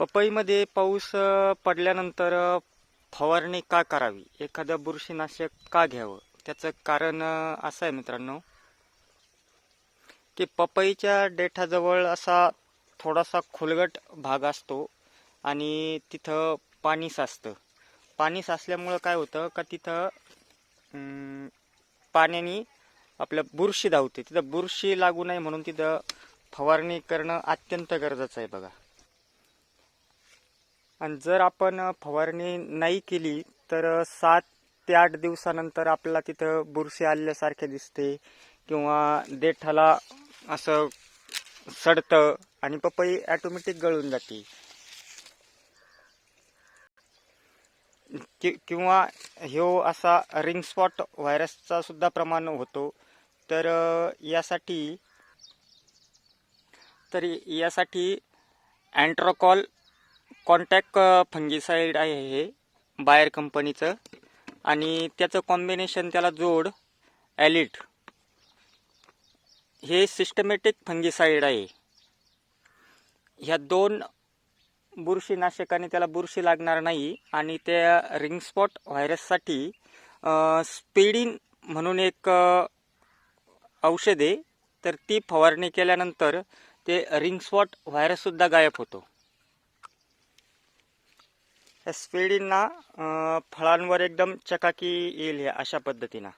पपईमध्ये पाऊस पडल्यानंतर फवारणी का करावी? एखादं बुरशीनाशक का घ्यावं? त्याचं कारण असं आहे मित्रांनो की पपईच्या देठाजवळ असा थोडासा खोलगट भाग असतो आणि तिथं पाणी साचतं. पाणी साचल्यामुळं काय होतं का तिथं पाण्याने आपलं बुरशी धावते. तिथं बुरशी लागू नये म्हणून तिथं फवारणी करणं अत्यंत गरजेचं आहे बघा. आणि जर आपण फवारणी नाही केली तर सात ते आठ दिवसानंतर आपल्याला तिथं बुरशी आल्यासारखे दिसते किंवा देठाला असं सडतं आणि पपई ॲटोमॅटिक गळून जाते. कि किंवा ह्यो असा रिंग स्पॉट व्हायरसचा सुद्धा प्रमाण होतो. तर यासाठी तर यासाठी अँट्रोकॉल कॉन्टॅक्ट फंगिसाईड आहे हे बायर कंपनीचं आणि त्याचं कॉम्बिनेशन त्याला जोड ॲलिट हे सिस्टमॅटिक फंगिसाईड आहे. ह्या दोन बुरशीनाशकाने त्याला बुरशी लागणार नाही आणि त्या रिंग स्पॉट व्हायरससाठी स्पेडिन म्हणून एक औषध आहे. तर ती फवारणी केल्यानंतर ते रिंग स्पॉट व्हायरससुद्धा गायब होतो. या स्पेडिनना फळांवर एकदम चकाकी येईल ह्या अशा पद्धतीनं.